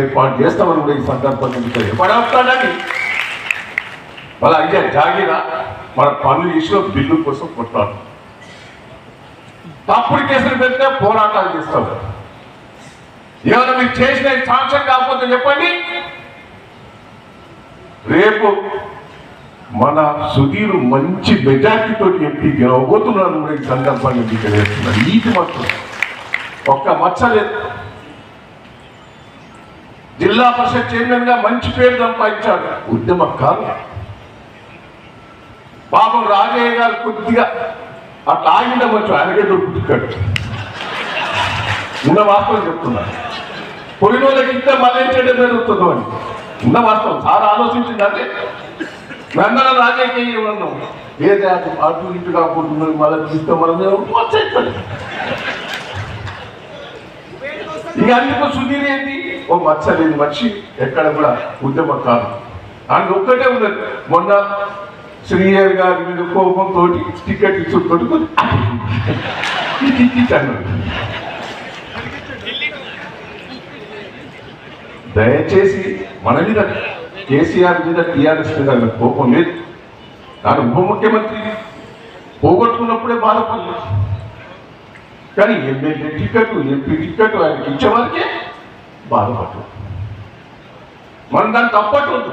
ఏర్పాటు చేస్తామని కూడా ఈ సందర్భంగా మీకు ఎప్పుడవుతాడని వాళ్ళ అయ్యా జాగిర. మన పనులు చేసిన బిల్లు కోసం కొట్టాడు తప్పుడు కేసులు పెడితే పోరాటాలు చేస్తాం ఏమైనా మీరు చేసిన సాంక్షన్ కాకపోతే చెప్పండి. రేపు మన సుధీర్ మంచి మెజార్టీతో ఎంపీ గెలవబోతున్నాను కూడా ఈ సందర్భంగా మీకు తెలియజేస్తున్నాను. ఈటి మాత్రం ఒక్క మచ్చ లేదు. జిల్లా పరిషత్ చైర్మన్గా మంచి పేరు సంపాదించాడు. ఉద్యమకారు పాపం రాజయ్య గారు కొద్దిగా అట్లా ఆగిండవచ్చు ఆయనకే దొరుకుతున్నాడు ఉన్న వాస్తవం చెప్తున్నాను పోయిన వాళ్ళకి ఇంత మళ్ళీ జరుగుతుందో అని. ఉన్న వాస్తవం. చాలా ఆలోచించింది అదే వెందన రాజకీయ ఉన్నాం ఏదే అటు అటు ఇటు కాకుండా మళ్ళీ చూస్తే మనం వచ్చేస్తాడు. ఇక అందుకు సుధీర్ ఏంటి? ఓ మచ్చ లేని మనిషి ఎక్కడ కూడా ఉద్యమం కాదు. ఆయన ఒక్కటే ఉన్నది. మొన్న శ్రీయర్ గారి మీద కోపంతో టికెట్ ఇచ్చు అన్నాడు. దయచేసి మన మీద కేసీఆర్ మీద టీఆర్ఎస్ మీద కోపం లేదు. కానీ ఉప ముఖ్యమంత్రి పోగొట్టుకున్నప్పుడే బాధపడలేదు కానీ ఎమ్మెల్యే టికెట్ ఎంపీ టికెట్ ఆయనకి ఇచ్చేవారికే వారికే మనం దాన్ని తప్పట్లేదు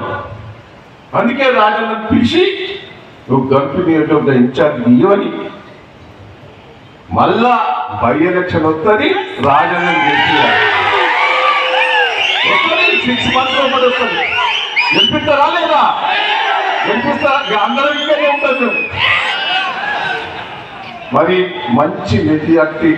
అందుకే రాజన్న పిలిచి నువ్వు గంటు నియోజకవర్గ ఇన్ఛార్జ్ ఇవ్వని మళ్ళా బై ఎలక్షన్ వస్తుంది రాజన్న సిక్స్ మంత్స్ ఒకటి వస్తుంది. గెలిపిస్తారా లేదా? గెలిపిస్తారా అందరం ఇక్కడే ఉంటుంది మరి మంచి మెజార్టీ